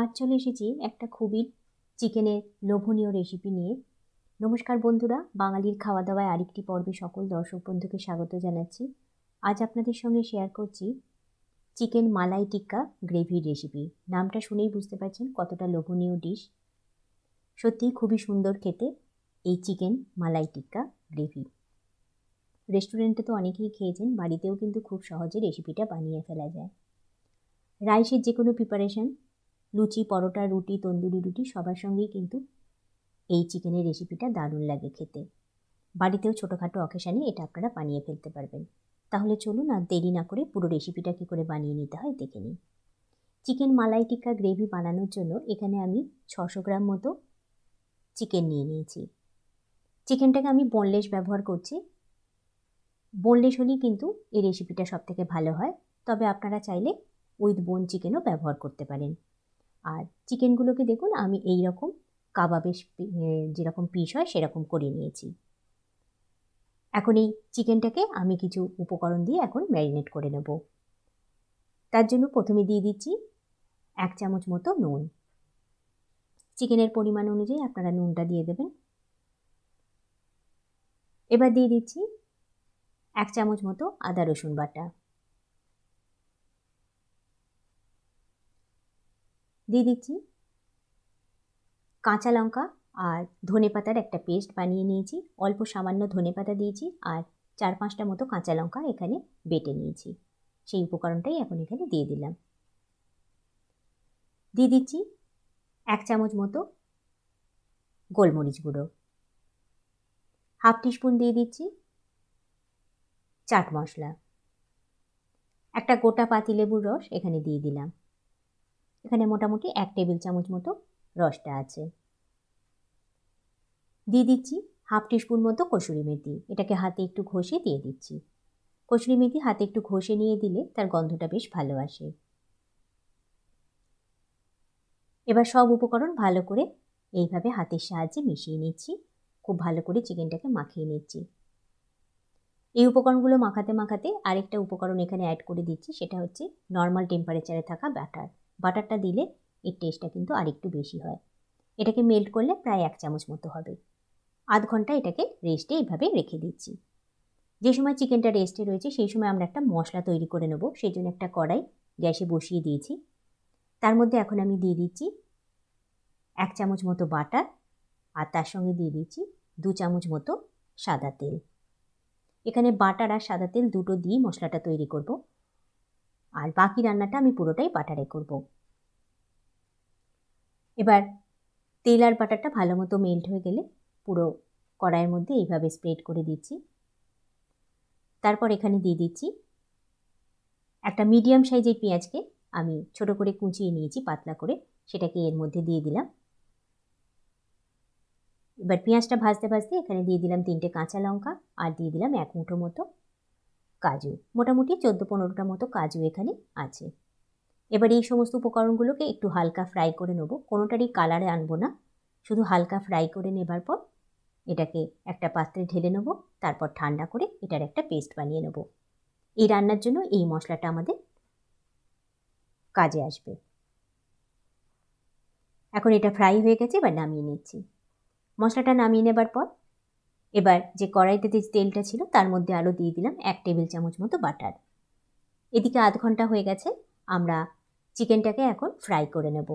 আজ চলে এসেছি একটা খুবই চিকেনের লোভনীয় রেসিপি নিয়ে। নমস্কার বন্ধুরা, বাঙালির খাওয়া দাওয়ায় আরেকটি পর্বে সকল দর্শক বন্ধুকে স্বাগত জানাচ্ছি। আজ আপনাদের সঙ্গে শেয়ার করছি চিকেন মালাই টিক্কা গ্রেভির রেসিপি নামটা শুনেই বুঝতে পারছেন কতটা লোভনীয় ডিশ সত্যিই খুবই সুন্দর খেতে এই চিকেন মালাই টিক্কা গ্রেভি রেস্টুরেন্টে তো অনেকেই খেয়েছেন, বাড়িতেও কিন্তু খুব সহজে রেসিপিটা বানিয়ে ফেলা যায়। রাইসের যে কোনো প্রিপারেশন লুচি, পরোটা, রুটি, তন্দুরি রুটি সবার সঙ্গেই কিন্তু এই চিকেনের রেসিপিটা দারুণ লাগে খেতে। বাড়িতেও ছোটোখাটো অকেশানে এটা আপনারা বানিয়ে ফেলতে পারবেন। তাহলে চলুন আর দেরি না করে পুরো রেসিপিটা কী করে বানিয়ে নিতে হয় দেখে নিন চিকেন মালাই টিক্কা গ্রেভি বানানোর জন্য এখানে আমি ছশো গ্রাম মতো চিকেন নিয়ে নিয়েছি। চিকেনটাকে আমি বোনলেস ব্যবহার করছি। বোনলেস হলেই কিন্তু এই রেসিপিটা সবথেকে ভালো হয়। তবে আপনারা চাইলে উইথ বোন চিকেনও ব্যবহার করতে পারেন। আর চিকেনগুলোকে দেখুন, আমি এই রকম কাবাবের যেরকম পিস হয় সেরকম করে নিয়েছি। এখন এই চিকেনটাকে আমি কিছু উপকরণ দিয়ে এখন ম্যারিনেট করে নেব। তার জন্য প্রথমে দিয়ে দিচ্ছি এক চামচ মতো নুন। চিকেনের পরিমাণ অনুযায়ী আপনারা নুনটা দিয়ে দেবেন। এবার দিয়ে দিচ্ছি এক চামচ মতো আদা রসুন বাটা। দিয়ে দিচ্ছি। কাঁচা লঙ্কা আর ধনে পাতার একটা পেস্ট বানিয়ে নিয়েছি। অল্প সামান্য ধনে পাতা দিয়েছি আর চার পাঁচটা মতো কাঁচা লঙ্কা এখানে বেটে নিয়েছি। সেই উপকরণটাই এখন এখানে দিয়ে দিলাম। দিয়ে দিচ্ছি এক চামচ মতো গোলমরিচ গুঁড়ো। হাফ টিস্পুন দিয়ে দিচ্ছি চাট মশলা। একটা গোটা পাতিলেবুর রস এখানে দিয়ে দিলাম। এখানে মোটামুটি এক টেবিল চামচ মতো রসটা আছে। দিয়ে দিচ্ছি হাফ টিস্পুন মতো কসুরি মেথি। এটাকে হাতে একটু ঘষে দিয়ে দিচ্ছি। কসুরি মেথি হাতে একটু ঘষে নিয়ে দিলে তার গন্ধটা বেশ ভালো আসে। এবার সব উপকরণ ভালো করে এইভাবে হাতের সাহায্যে মিশিয়ে নিচ্ছি। খুব ভালো করে চিকেনটাকে মাখিয়ে নিচ্ছি। এই উপকরণগুলো মাখাতে মাখাতে আরেকটা উপকরণ এখানে অ্যাড করে দিচ্ছি, সেটা হচ্ছে নর্মাল টেম্পারেচারে থাকা ব্যাটার বাটারটা দিলে এর টেস্টটা কিন্তু আরেকটু বেশি হয়। এটাকে মেল্ট করলে প্রায় এক চামচ মতো হবে। আধ ঘণ্টা এটাকে রেস্টে এইভাবে রেখে দিচ্ছি। যে সময় চিকেনটা রেস্টে রয়েছে, সেই সময় আমরা একটা মশলা তৈরি করে নেব। সেই জন্য একটা কড়াই গ্যাসে বসিয়ে দিয়েছি। তার মধ্যে এখন আমি দিয়ে দিচ্ছি এক চামচ মতো বাটার আর তার সঙ্গে দিয়ে দিচ্ছি দু চামচ মতো সাদা তেল। এখানে বাটার আর সাদা তেল দুটো দিয়ে মশলাটা তৈরি করব। আর বাকি রান্নাটা আমি পুরোটাই বাটারে করব। এবার তেল আর বাটারটা ভালো মতো মেল্ট হয়ে গেলে পুরো কড়াইয়ের মধ্যে এইভাবে স্প্রেড করে দিচ্ছি। তারপর এখানে দিয়ে দিচ্ছি একটা মিডিয়াম সাইজের পেঁয়াজকে আমি ছোট করে কুচিয়ে নিয়েছি পাতলা করে, সেটাকে এর মধ্যে দিয়ে দিলাম। এবার পেঁয়াজটা ভাজতে ভাজতে এখানে দিয়ে দিলাম তিনটে কাঁচা লঙ্কা আর দিয়ে দিলাম এক মুঠো মতো কাজু, মোটামুটি চোদ্দ পনেরোটা মতো কাজু এখানে আছে। এবার এই সমস্ত উপকরণগুলোকে একটু হালকা ফ্রাই করে নেব। কোনোটারই কালারে আনব না। শুধু হালকা ফ্রাই করে নেবার পর এটাকে একটা পাত্রে ঢেলে নেব, তারপর ঠান্ডা করে এটার একটা পেস্ট বানিয়ে নেব। এই রান্নার জন্য এই মশলাটা আমাদের কাজে আসবে। এখন এটা ফ্রাই হয়ে গেছে, এবার নামিয়ে নিচ্ছি। মশলাটা নামিয়ে নেবার পর এবার যে কড়াইতে যে তেলটা ছিল, তার মধ্যে আরও দিয়ে দিলাম এক টেবিল চামচ মতো বাটার। এদিকে আধ ঘণ্টা হয়ে গেছে, আমরা চিকেনটাকে এখন ফ্রাই করে নেব।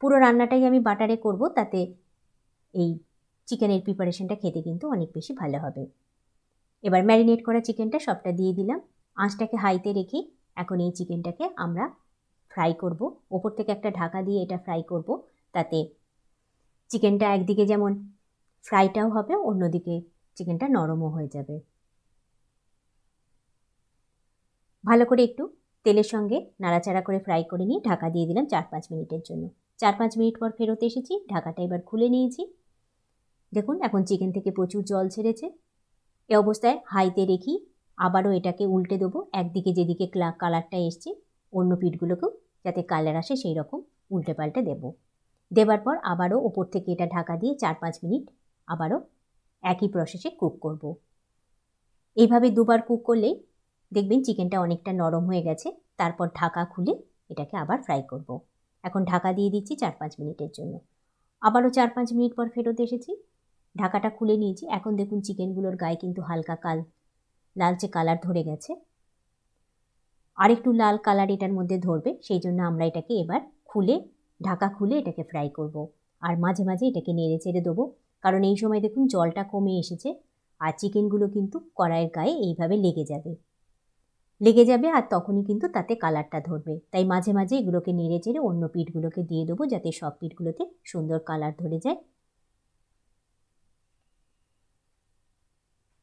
পুরো রান্নাটাই আমি বাটারে করব, তাতে এই চিকেনের প্রিপারেশনটা খেতে কিন্তু অনেক বেশি ভালো হবে। এবার ম্যারিনেট করা চিকেনটা সবটা দিয়ে দিলাম। আঁচটাকে হাইতে রেখে এখন এই চিকেনটাকে আমরা ফ্রাই করব। ওপর থেকে একটা ঢাকা দিয়ে এটা ফ্রাই করব, তাতে চিকেনটা একদিকে যেমন ফ্রাইটাও হবে, অন্যদিকে চিকেনটা নরমও হয়ে যাবে। ভালো করে একটু তেলের সঙ্গে নাড়াচাড়া করে ফ্রাই করে নিয়ে ঢাকা দিয়ে দিলাম চার পাঁচ মিনিটের জন্য। চার পাঁচ মিনিট পর ফেরত এসেছি, ঢাকাটা এবার খুলে নিয়েছি। দেখুন, এখন চিকেন থেকে প্রচুর জল ছেড়েছে। এ অবস্থায় হাইতে রেখি আবারও এটাকে উল্টে দেবো, একদিকে যেদিকে ক্লা, কালারটা এসছে, অন্য পিঠগুলোকেও যাতে কালার আসে সেই রকম উল্টে পাল্টে দেবো। দেবার পর আবারও ওপর থেকে এটা ঢাকা দিয়ে চার পাঁচ মিনিট আবারও একই প্রসেসে কুক করব। এইভাবে দুবার কুক করলেই দেখবেন চিকেনটা অনেকটা নরম হয়ে গেছে, তারপর ঢাকা খুলে এটাকে আবার ফ্রাই করব। এখন ঢাকা দিয়ে দিচ্ছি চার পাঁচ মিনিটের জন্য আবারও চার পাঁচ মিনিট পর ফেরত এসেছি ঢাকাটা খুলে নিয়েছি এখন দেখুন চিকেনগুলোর গায়ে কিন্তু হালকা কাল, লালচে কালার ধরে গেছে আর একটু লাল কালার এটার মধ্যে ধরবে, সেই জন্য আমরা এটাকে এবার খুলে, ঢাকা খুলে এটাকে ফ্রাই করব। আর মাঝে মাঝে এটাকে নেড়ে চেড়ে দেবো কারণ এই সময় দেখুন জলটা কমে এসেছে আর চিকেনগুলো কিন্তু কড়াইয়ের গায়ে এইভাবে লেগে যাবে। লেগে যাবে আর তখনই কিন্তু তাতে কালারটা ধরবে। তাই মাঝে মাঝে এগুলোকে নেড়ে চেড়ে অন্য পিঠগুলোকে দিয়ে দেবো যাতে সব পিঠগুলোতে সুন্দর কালার ধরে যায়।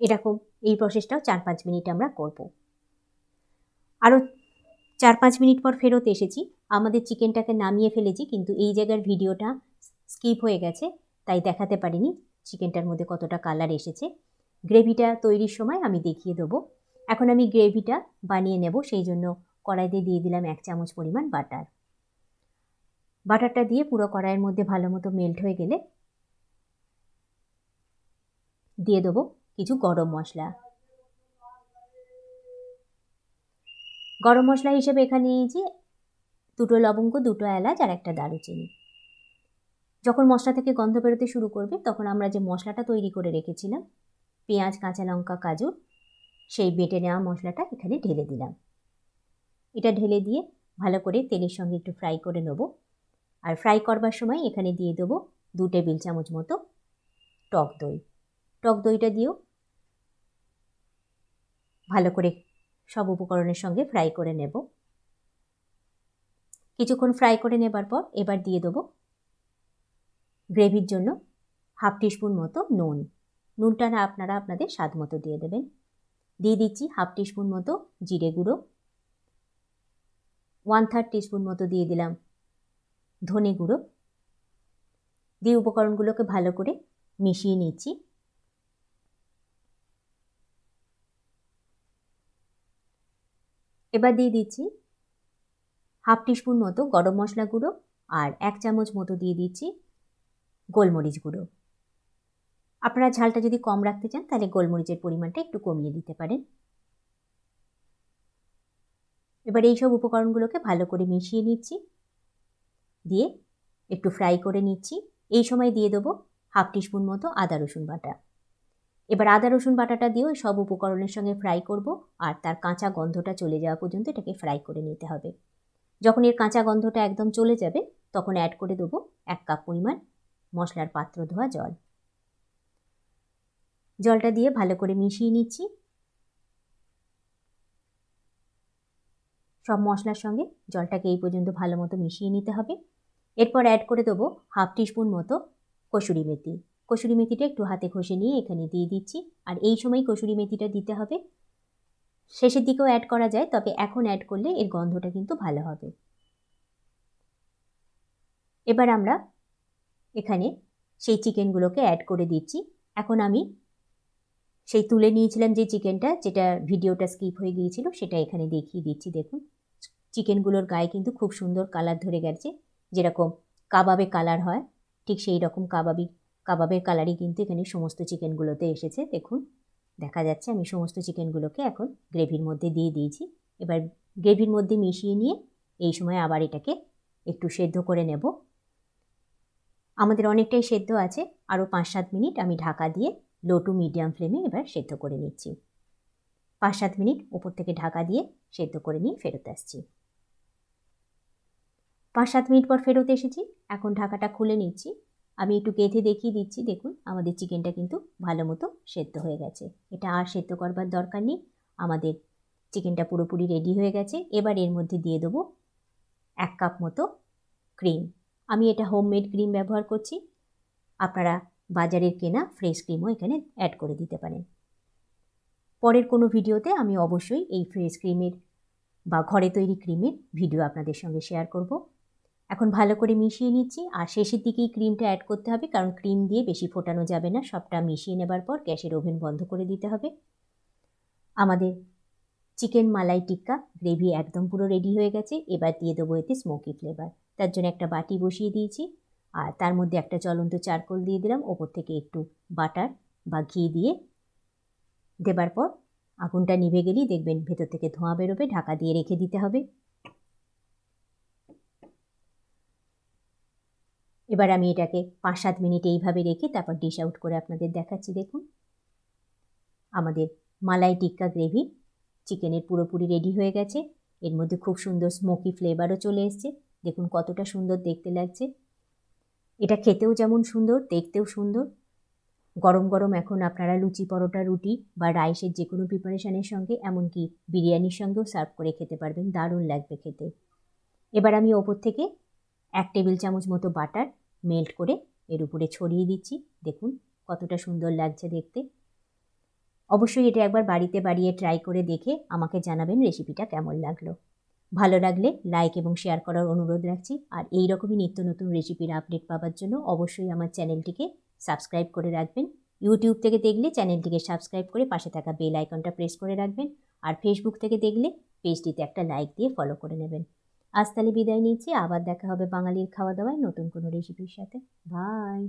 এরকম এই প্রসেসটাও চার পাঁচ মিনিট আমরা করব। আরও চার পাঁচ মিনিট পর ফেরত এসেছি। আমাদের চিকেনটাকে নামিয়ে ফেলেছি কিন্তু এই জায়গার ভিডিওটা স্কিপ হয়ে গেছে। তাই দেখাতে পারিনি চিকেনটার মধ্যে কতটা কালার এসেছে। গ্রেভিটা তৈরির সময় আমি দেখিয়ে দেবো। এখন আমি গ্রেভিটা বানিয়ে নেব, সেই জন্য কড়াইতে দিয়ে দিলাম এক চামচ পরিমাণ বাটার। বাটারটা দিয়ে পুরো কড়াইয়ের মধ্যে ভালো মতো মেল্ট হয়ে গেলে দিয়ে দেবো কিছু গরম মশলা। গরম মশলা হিসেবে এখানে নিয়েছি দুটো লবঙ্গ, দুটো এলাচ আর একটা দারুচিনি। যখন মশলা থেকে গন্ধ বেরোতে শুরু করবে, তখন আমরা যে মশলাটা তৈরি করে রেখেছিলাম, পেঁয়াজ, কাঁচা লঙ্কা, কাজু, সেই বেটে নেওয়া মশলাটা এখানে ঢেলে দিলাম। এটা ঢেলে দিয়ে ভালো করে তেলের সঙ্গে একটু ফ্রাই করে নেব। আর ফ্রাই করবার সময় এখানে দিয়ে দেবো দু টেবিল চামচ মতো টক দই। টক দইটা দিয়েও ভালো করে সব উপকরণের সঙ্গে ফ্রাই করে নেব। কিছুক্ষণ ফ্রাই করে নেবার পর এবার দিয়ে দেবো গ্রেভির জন্য হাফ টিস্পুন মতো নুন। নুনটা না আপনারা আপনাদের স্বাদ মতো দিয়ে দেবেন। দিয়ে দিচ্ছি হাফ টিস্পুন মতো জিরে গুঁড়ো। ওয়ান থার্ড টিস্পুন মতো দিয়ে দিলাম ধনে গুঁড়ো। দিয়ে উপকরণগুলোকে ভালো করে মিশিয়ে নিচ্ছি। এবার দিয়ে দিচ্ছি হাফ টিস্পুন মতো গরম মশলা গুঁড়ো আর এক চামচ মতো দিয়ে দিচ্ছি গোলমরিচ গুঁড়ো আপনারা ঝালটা যদি কম রাখতে চান, তাহলে গোলমরিচের পরিমাণটা একটু কমিয়ে দিতে পারেন। এবার এই সব উপকরণগুলোকে ভালো করে মিশিয়ে নিচ্ছি। দিয়ে একটু ফ্রাই করে নিচ্ছি। এই সময় দিয়ে দেবো হাফ টিস্পুন মতো আদা রসুন বাটা। এবার আদা রসুন বাটাটা দিয়েও সব উপকরণের সঙ্গে ফ্রাই করব আর তার কাঁচা গন্ধটা চলে যাওয়া পর্যন্ত এটাকে ফ্রাই করে নিতে হবে। যখন এর কাঁচা গন্ধটা একদম চলে যাবে, তখন অ্যাড করে দেবো এক কাপ পরিমাণ মশলার পাত্র ধোয়া জল। জলটা দিয়ে ভালো করে মিশিয়ে নিচ্ছি। সব মশলার সঙ্গে জলটাকে এই পর্যন্ত ভালো মতো মিশিয়ে নিতে হবে। এরপর অ্যাড করে দেবো হাফ টিস্পুন মতো কসুরি মেথি। কসুরি মেথিটা একটু হাতে ঘষে নিয়ে এখানে দিয়ে দিচ্ছি। আর এই সময় কসুরি মেথিটা দিতে হবে। শেষের দিকেও অ্যাড করা যায়, তবে এখন অ্যাড করলে এর গন্ধটা কিন্তু ভালো হবে। এবার আমরা এখানে সেই চিকেনগুলোকে অ্যাড করে দিচ্ছি। এখন আমি সেই তুলে নিয়েছিলাম যে চিকেনটা যেটা ভিডিওটা স্কিপ হয়ে গিয়েছিল, সেটা এখানে দেখিয়ে দিচ্ছি, দেখুন। চিকেনগুলোর গায়ে কিন্তু খুব সুন্দর কালার ধরে গেছে, যেরকম কাবাবে কালার হয়, ঠিক সেই রকম কাবাবি, কাবাবের কালারই কিন্তু এখানে সমস্ত চিকেনগুলোতে এসেছে, দেখুন। দেখা যাচ্ছে আমি সমস্ত চিকেনগুলোকে এখন গ্রেভির মধ্যে দিয়ে দিয়েছি। এবার গ্রেভির মধ্যে মিশিয়ে নিয়ে এই সময় আবার এটাকে একটু সেদ্ধ করে নেব। আমাদের অনেকটাই সেদ্ধ আছে। আরও পাঁচ সাত মিনিট আমি ঢাকা দিয়ে লো টু মিডিয়াম ফ্লেমে এবার সেদ্ধ করে নিচ্ছি। পাঁচ সাত মিনিট ওপর থেকে ঢাকা দিয়ে সেদ্ধ করে নিয়ে ফেরত আসছি। পাঁচ সাত মিনিট পর ফেরত এসেছি। এখন ঢাকাটা খুলে নিচ্ছি। আমি একটু গেঁথে দেখিয়ে দিচ্ছি, দেখুন, আমাদের চিকেনটা কিন্তু ভালো মতো সেদ্ধ হয়ে গেছে। এটা আর সেদ্ধ করবার দরকার নেই। আমাদের চিকেনটা পুরোপুরি রেডি হয়ে গেছে। এবার এর মধ্যে দিয়ে দেবো এক কাপ মতো ক্রিম আমি এটা হোমমেড ক্রিম ব্যবহার করছি। আপনারা বাজারের কেনা ফ্রেশ ক্রিমও এখানে অ্যাড করে দিতে পারেন। পরের কোনো ভিডিওতে আমি অবশ্যই এই ফ্রেশ ক্রিমের বা ঘরে তৈরি ক্রিমের ভিডিও আপনাদের সঙ্গে শেয়ার করব। এখন ভালো করে মিশিয়ে নিচ্ছি আর শেষের দিকেই ক্রিমটা অ্যাড করতে হবে কারণ ক্রিম দিয়ে বেশি ফোটানো যাবে না। সবটা মিশিয়ে নেবার পর গ্যাসের ওভেন বন্ধ করে দিতে হবে। আমাদের চিকেন মালাই টিক্কা গ্রেভি একদম পুরো রেডি হয়ে গেছে। এবার দিয়ে দেবো এতে স্মোকি ফ্লেভার তার জন্য একটা বাটি বসিয়ে দিয়েছি। আর তার মধ্যে একটা চলন্ত চারকোল দিয়ে দিলাম। ওপর থেকে একটু বাটার বা ঘি দিয়ে দেবার পর আগুনটা নিভে গেলেই দেখবেন ভেতর থেকে ধোঁয়া বেরোবে, ঢাকা দিয়ে রেখে দিতে হবে। এবার আমি এটাকে পাঁচ সাত মিনিট এইভাবে রেখে তারপর ডিশ আউট করে আপনাদের দেখাচ্ছি। দেখুন, আমাদের মালাই টিক্কা গ্রেভি চিকেনের পুরোপুরি রেডি হয়ে গেছে। এর মধ্যে খুব সুন্দর স্মোকি ফ্লেভারও চলে এসছে। দেখুন কতটা সুন্দর দেখতে লাগছে। এটা খেতেও যেমন সুন্দর, দেখতেও সুন্দর। গরম গরম এখন আপনারা লুচি পরোটা, রুটি বা রাইসের যে কোনো প্রিপারেশানের সঙ্গে, এমনকি বিরিয়ানির সঙ্গেও সার্ভ করে খেতে পারবেন। দারুণ লাগবে খেতে। এবার আমি ওপর থেকে এক টেবিল চামচ মতো বাটার মেল্ট করে এর উপরে ছড়িয়ে দিচ্ছি। দেখুন কতটা সুন্দর লাগছে দেখতে। অবশ্যই এটা একবার বাড়িতে বাড়িয়ে ট্রাই করে দেখে আমাকে জানাবেন রেসিপিটা কেমন লাগল। ভালো লাগলে লাইক এবং শেয়ার করার অনুরোধ রাখছি। আর এই রকমই নিত্য নতুন রেসিপির আপডেট পাওয়ার জন্য অবশ্যই আমার চ্যানেলটিকে সাবস্ক্রাইব করে রাখবেন। ইউটিউব থেকে দেখলে চ্যানেলটিকে সাবস্ক্রাইব করে পাশে থাকা বেল আইকনটা প্রেস করে রাখবেন। আর ফেসবুক থেকে দেখলে পেজটিতে একটা লাইক দিয়ে ফলো করে নেবেন। আজ তাহলে বিদায় নিচ্ছি। আবার দেখা হবে বাঙালির খাওয়া দাওয়ায় নতুন কোনো রেসিপির সাথে। বাই